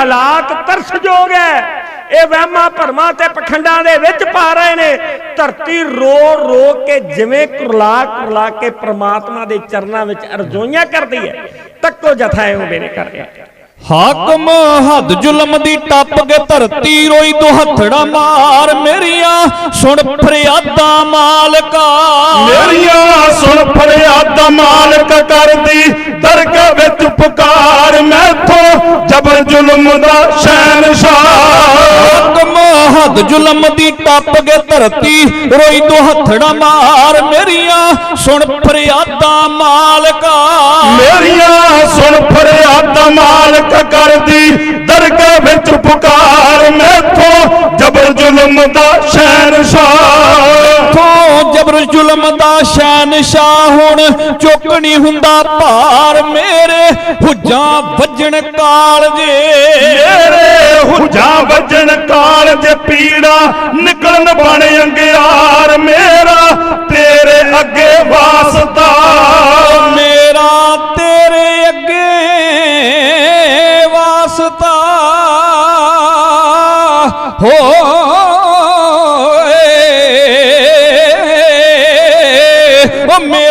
ਹਾਲਾਤ ਤਰਸਯੋਗ ਹੈ। ਇਹ ਵਹਿਮਾਂ ਭਰਮਾਂ ਤੇ ਪਖੰਡਾਂ ਦੇ ਵਿੱਚ ਪਾ ਰਹੇ ਨੇ। ਧਰਤੀ ਰੋ ਰੋ ਕੇ ਜਿਵੇਂ ਕੁਰਲਾ ਕੁਰਲਾ ਕੇ ਪ੍ਰਮਾਤਮਾ ਦੇ ਚਰਨਾਂ ਵਿੱਚ ਅਰਜ਼ੋਈਆਂ ਕਰਦੀ ਹੈ। ਤੱਕੋ ਜਥਾ ਐਉਂ ਮੇਰੇ ਕਰ ਰਿਹਾ ਹਾਕਮ ਹੱਦ ਜ਼ੁਲਮ ਦੀ ਟੱਪ ਕੇ ਧਰਤੀ ਰੋਈ ਦੋ ਹੱਥੜਾ ਮਾਰ ਮੇਰੀਆਂ ਸੁਣ ਫਰਿਆਦਾਂ ਮਾਲਕਾ। ਮੇਰੀਆਂ ਸੁਣ ਫਰਿਆਦ ਮਾਲਕ ਕਰਦੀ ਦਰਗਾਹ ਵਿੱਚ ਪੁਕਾਰ ਜ਼ੁਲਮ ਦੀ ਟੱਪ ਕੇ ਧਰਤੀ ਰੋਈ ਦੋ ਹੱਥੜਾ ਮਾਰ ਮੇਰੀਆਂ ਸੁਣ ਫਰਿਆਦਾਂ ਮਾਲਕਾ। ਮੇਰੀਆਂ ਸੁਣ ਫਰਿਆਦ ਮਾਲਕ ਕਰਦੀ ਦਰਗਾਹ ਵਿੱਚ ਪੁਕਾਰ ਮੈਥੋਂ ਜਬਰ ਜ਼ੁਲਮ ਦਾ ਸ਼ਹਿਨਸ਼ਾਹ। ਤੋਂ ਜਬਰ ਜ਼ੁਲਮ ਦਾ ਸ਼ਹਿਨशाह ਹੁਣ ਚੁੱਕ ਨਹੀਂ ਹੁੰਦਾ ਭਾਰ ਮੇਰੇ ਹੁਜਾਂ ਵੱਜਣ ਕਾਲ ਜੇ। ਮੇਰੇ ਹੁਜਾਂ ਵੱਜਣ ਕਾਲ ਜੇ ਪੀੜਾ ਨਿਕਲਣ ਬਣ ਅੰਗਿਆਰ ਮੇਰਾ, ਤੇਰੇ ਅੱਗੇ ਵਾਸਤਾ। ਮੇਰਾ ਤੇਰੇ ਅੱਗੇ ਵਾਸਤਾ। ਹੋ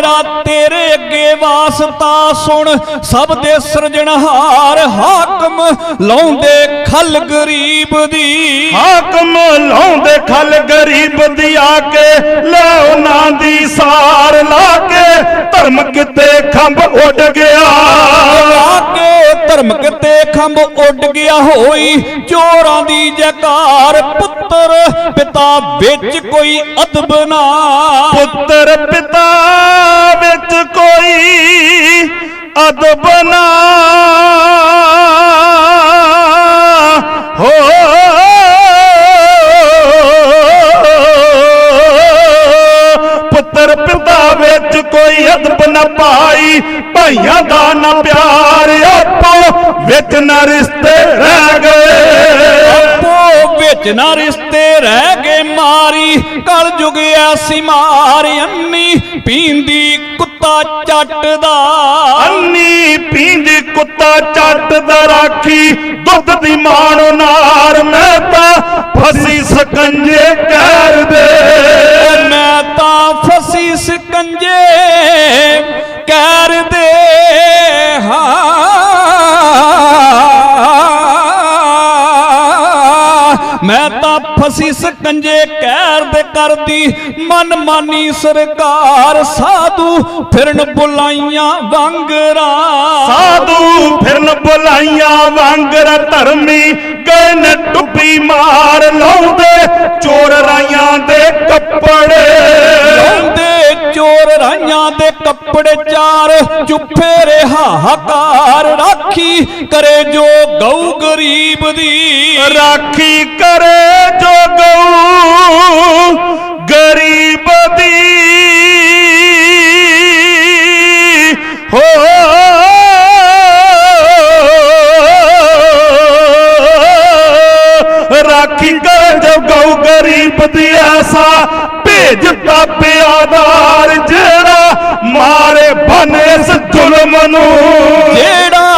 ਮੇਰਾ ਤੇਰੇ ਅੱਗੇ ਵਾਸਤਾ ਸੁਣ ਸਭ ਦੇ ਸਿਰਜਣਹਾਰ ਹਾਕਮ ਲਾਉਂਦੇ ਖਲ ਗਰੀਬ ਦੀ। ਹਾਕਮ ਲਾਉਂਦੇ ਖਲ ਗਰੀਬ ਦੀ ਆ ਕੇ ਲੈ ਉਹਨਾਂ ਦੀ ਸਾਰ ਲਾ ਕੇ ਧਰਮ ਕਿਤੇ ਖੰਭ ਉੱਡ ਗਿਆ। ਲਾ ਕੇ ਧਰਮ ਕਿਤੇ ਖੰਭ ਉੱਡ ਗਿਆ ਹੋਈ ਚੋਰਾਂ ਦੀ ਜਕਾਰ ਪੁੱਤਰ ਪਿਤਾ ਵਿੱਚ ਕੋਈ ਅਦਬ ਨਾ। ਪੁੱਤਰ ਪਿਤਾ ਅਦਬ ਨਾ ਹੋ ਪੁੱਤਰ ਪਿਤਾ ਵਿੱਚ ਕੋਈ ਅਦਬ ਨਾ ਪਾਈ, ਭਾਈਆਂ ਦਾ ਨਾ ਪਿਆਰ ਆਪੋ ਵਿੱਚ ਨਾ ਰਿਸ਼ਤੇ ਰਹਿ ਗਏ। ਆਪੋ ਵਿੱਚ ਨਾ ਰਿਸ਼ਤੇ ਰਹਿ ਗਏ ਮਾਰੀ ਕਲ ਜੁਗ ਐਸੀ ਮਾਰ ਅੰਨੀ, ਪੀਂਦੀ ਕੁੱਤਾ ਚੱਟਦਾ। ਅੰਨੀ ਪੀਂਦੀ ਕੁੱਤਾ ਚੱਟ ਦਾ ਰਾਖੀ, ਦੁੱਧ ਦੀ ਮਾਣੋ ਨਾਰ ਮੈਂ ਤਾਂ ਫਸੀ ਸਕੰਜੇ ਕਹਿਰ ਮੈਂ ਤਾਂ ਫਸੀ ਸਕੰਜੇ ਕਹਿਰ ਦੇ ਕਰਦੀ। ਮਨ ਮਾਨੀ ਸਰਕਾਰ ਸਾਧੂ ਫਿਰਨ ਬੁਲਾਈਆਂ ਵਾਂਗਰਾ। ਸਾਧੂ ਫਿਰਨ ਬੁਲਾਈਆਂ ਵਾਂਗਰ ਧਰਮੀ ਗਏ ਨੇ ਟੁੱਪੀ ਮਾਰ ਲਾਉਂਦੇ ਚੋਰ ਰਾਈਆਂ ਦੇ ਕੱਪੜੇ। ਲਾਉਂਦੇ ਚੋਰ ਰਾਈਆਂ ਦੇ ਕੱਪੜੇ ਚਾਰ ਚੁੱਪੇ ਰੇ ਹਾਹਾਕਾਰ ਰਾਖੀ ਕਰੇ ਜੋ ਗਊ ਗਰੀਬ ਦੀ ਰਾਖੀ ਕਰੇ ਜੋ ਗਊ ਗਰੀਬ ਦੀ। ਹੋ ਰਾਖੀ ਕਰੇ ਜੋ ਗਊ ਗਰੀਬ ਦੀ, ਐਸਾ ਭੇਜਤਾ ਪਿਆਦਾਰ ਜਿਹੜਾ ਮਾਰੇ ਬਨ ਇਸ ਜ਼ੁਲਮ ਨੂੰ। ਜਿਹੜਾ